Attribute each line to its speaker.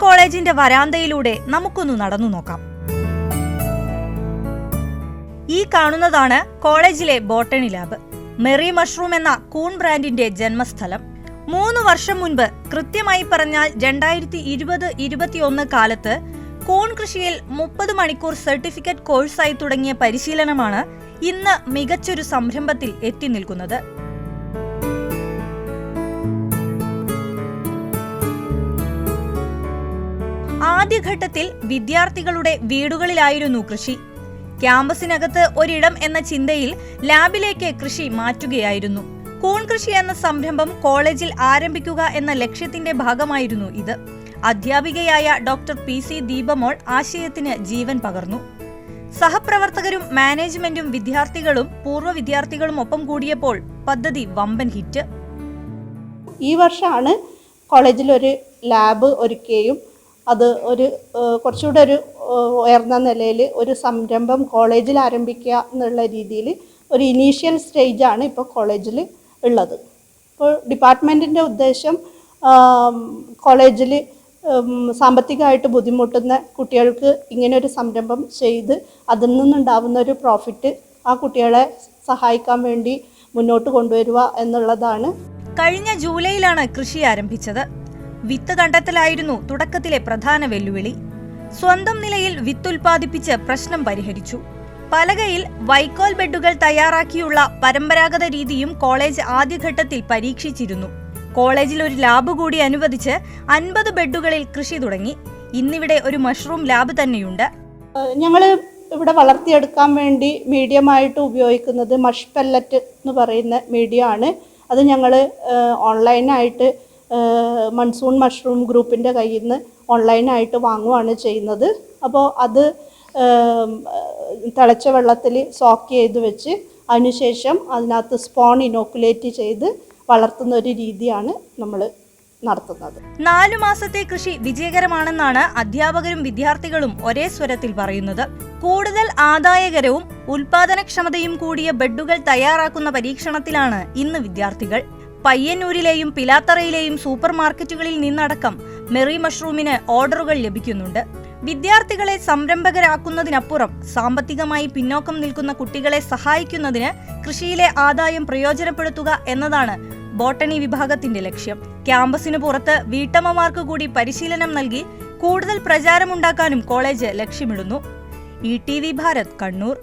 Speaker 1: കോളേജിന്റെ വരാന്തയിലൂടെ നമുക്കൊന്ന് നടന്നു നോക്കാം. ഈ കാണുന്നതാണ് കോളേജിലെ ബോട്ടണി ലാബ്. മെറി മഷ്റൂം എന്ന കൂൺ ബ്രാൻഡിന്റെ ജന്മസ്ഥലം. മൂന്ന് വർഷം മുൻപ് കൃത്യമായി പറഞ്ഞാൽ രണ്ടായിരത്തി ഇരുപത് ഇരുപത്തിയൊന്ന് കാലത്ത് കൂൺ കൃഷിയിൽ മുപ്പത് മണിക്കൂർ സർട്ടിഫിക്കറ്റ് കോഴ്സായി തുടങ്ങിയ പരിശീലനമാണ് ഇന്ന് മികച്ചൊരു സംരംഭത്തിൽ എത്തി നിൽക്കുന്നത്. ആദ്യഘട്ടത്തിൽ വിദ്യാർത്ഥികളുടെ വീടുകളിലായിരുന്നു കൃഷി. ക്യാമ്പസിനകത്ത് ഒരിടം എന്ന ചിന്തയിൽ ലാബിലേക്ക് കൃഷി മാറ്റുകയായിരുന്നു. കൂൺ കൃഷി എന്ന സംരംഭം കോളേജിൽ ആരംഭിക്കുക എന്ന ലക്ഷ്യത്തിന്റെ ഭാഗമായിരുന്നു ഇത്. അധ്യാപികയായ ഡോക്ടർ പി സി ദീപമോൾ ആശയത്തിന് ജീവൻ പകർന്നു. സഹപ്രവർത്തകരും മാനേജ്മെന്റും വിദ്യാർത്ഥികളും പൂർവ വിദ്യാർത്ഥികളും ഒപ്പം കൂടിയപ്പോൾ പദ്ധതി വമ്പൻ ഹിറ്റ്.
Speaker 2: ഈ വർഷമാണ് കോളേജിലൊരു ലാബ് ഒരുക്കുകയും അത് ഒരു കുറച്ചുകൂടെ ഒരു ഉയർന്ന നിലയിൽ ഒരു സംരംഭം കോളേജിൽ ആരംഭിക്കുക എന്നുള്ള രീതിയിൽ ഒരു ഇനീഷ്യൽ സ്റ്റേജാണ് ഇപ്പോൾ കോളേജിൽ ഉള്ളത്. ഇപ്പോൾ ഡിപ്പാർട്ട്മെന്റിന്റെ ഉദ്ദേശം കോളേജിൽ സാമ്പത്തികമായിട്ട് ബുദ്ധിമുട്ടുന്ന കുട്ടികൾക്ക് ഇങ്ങനെ ഒരു സംരംഭം ചെയ്ത് അതിൽ നിന്നുണ്ടാവുന്ന ഒരു പ്രോഫിറ്റ് ആ കുട്ടികളെ സഹായിക്കാൻ വേണ്ടി മുന്നോട്ട് കൊണ്ടുവരിക എന്നുള്ളതാണ്.
Speaker 1: കഴിഞ്ഞ ജൂലൈയിലാണ് കൃഷി ആരംഭിച്ചത്. വിത്ത് കണ്ടെത്തലായിരുന്നു തുടക്കത്തിലെ പ്രധാന വെല്ലുവിളി. സ്വന്തം നിലയിൽ വിത്തുൽപാദിപ്പിച്ച് പ്രശ്നം പരിഹരിച്ചു. പലകയിൽ വൈക്കോൽ ബെഡുകൾ തയ്യാറാക്കിയുള്ള പരമ്പരാഗത രീതിയും കോളേജ് ആദ്യഘട്ടത്തിൽ പരീക്ഷിച്ചിരുന്നു. കോളേജിൽ ഒരു ലാബ് കൂടി അനുവദിച്ച് അൻപത് ബെഡുകളിൽ കൃഷി തുടങ്ങി. ഇന്നിവിടെ ഒരു മഷ്റൂം ലാബ് തന്നെയുണ്ട്.
Speaker 2: ഞങ്ങൾ ഇവിടെ വളർത്തിയെടുക്കാൻ വേണ്ടി മീഡിയമായിട്ട് ഉപയോഗിക്കുന്നത് മഷ് പെല്ലറ്റ് എന്ന് പറയുന്ന മീഡിയ ആണ്. അത് ഞങ്ങൾ ഓൺലൈനായിട്ട് മൺസൂൺ മഷ്റൂം ഗ്രൂപ്പിന്റെ കയ്യിൽ നിന്ന് ഓൺലൈനായിട്ട് വാങ്ങുകയാണ് ചെയ്യുന്നത്. അപ്പോൾ അത് തിളച്ച വെള്ളത്തിൽ സോക്ക് ചെയ്ത് വെച്ച് അതിനുശേഷം അതിനകത്ത് സ്പോൺ ഇനോക്കുലേറ്റ് ചെയ്ത് വളർത്തുന്ന ഒരു രീതിയാണ് നമ്മൾ നടത്തുന്നത്.
Speaker 1: നാലു മാസത്തെ കൃഷി വിജയകരമാണെന്നാണ് അധ്യാപകരും വിദ്യാർത്ഥികളും ഒരേ സ്വരത്തിൽ പറയുന്നത്. കൂടുതൽ ആദായകരവും ഉൽപാദനക്ഷമതയും കൂടിയ ബെഡുകൾ തയ്യാറാക്കുന്ന പരീക്ഷണത്തിലാണ് ഇന്ന് വിദ്യാർത്ഥികൾ. പയ്യന്നൂരിലെയും പിലാത്തറയിലെയും സൂപ്പർ മാർക്കറ്റുകളിൽ നിന്നടക്കം മെറി മഷ്റൂമിന് ഓർഡറുകൾ ലഭിക്കുന്നുണ്ട്. വിദ്യാർത്ഥികളെ സംരംഭകരാക്കുന്നതിനപ്പുറം സാമ്പത്തികമായി പിന്നോക്കം നിൽക്കുന്ന കുട്ടികളെ സഹായിക്കുന്നതിന് കൃഷിയിലെ ആദായം പ്രയോജനപ്പെടുത്തുക എന്നതാണ് ബോട്ടണി വിഭാഗത്തിന്റെ ലക്ഷ്യം. ക്യാമ്പസിന് പുറത്ത് വീട്ടമ്മമാർക്ക് കൂടി പരിശീലനം നൽകി കൂടുതൽ പ്രചാരമുണ്ടാക്കാനും കോളേജ് ലക്ഷ്യമിടുന്നു. E T V Bharat Kannur.